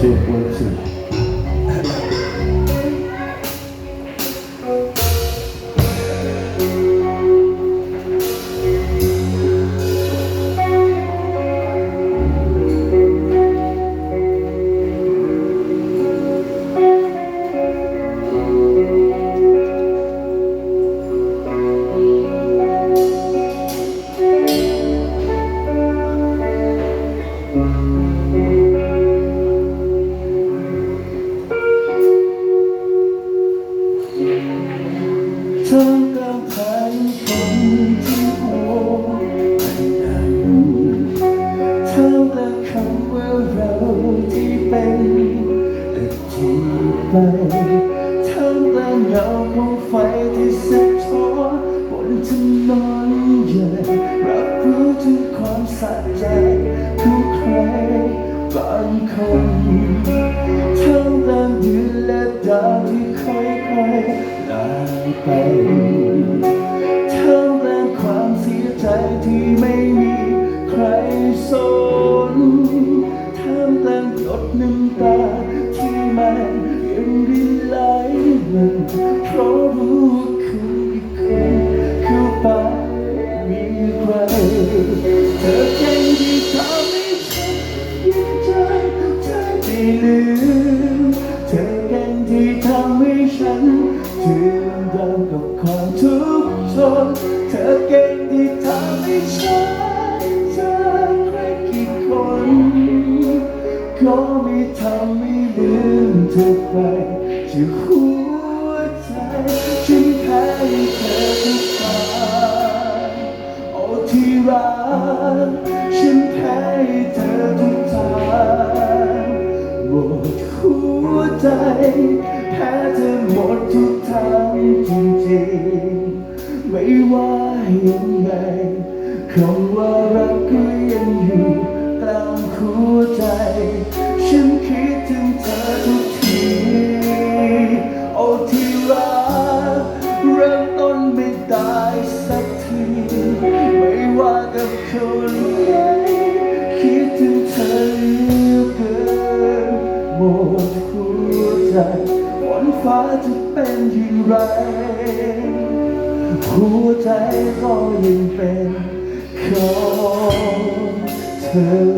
Shape 1, 2. ธอกลับไปคนที่โง่เท่ากับคำว่าเราที่เป็นอดีตไปเท่ากับเงาของไฟที่สะท้อนบนถนนใหญ่รับรู้ถึงความสะใจทุกใคร บางคนทำแต่เดืนและดาวที่ค่อยๆลายไป ลืมเธอเก่งที่ทำให้ฉันถึงดังกับความทุกข์ทนเธอเก่งที่ทำให้ฉันเจอใครกี่คนก็ไม่ทำให้ลืมเธอไปจะหัว แพ้เธอหมดทุกทางจริงๆ ไม่ว่ายังไงคำว่ารักก็ยังอยู่กลางหัวใจ ฉันคิดถึงเธอทุกที โอ้ที่รักเริ่มต้นไม่ได้สักที ไม่ว่ากับคนไหนคิดถึงเธอเหลือ ฟ้าจะเป็นอย่างไร หัวใจก็ยังเป็นของเธอ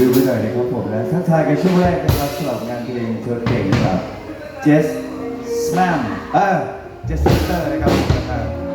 ลืมไปหน่อยนะครับผมนะทักทายกันช่วงแรกนะครับสำหรับงานเพลงชวนเก่งกับเจสแมมเออเจสเตอร์นะครับผมนะครับ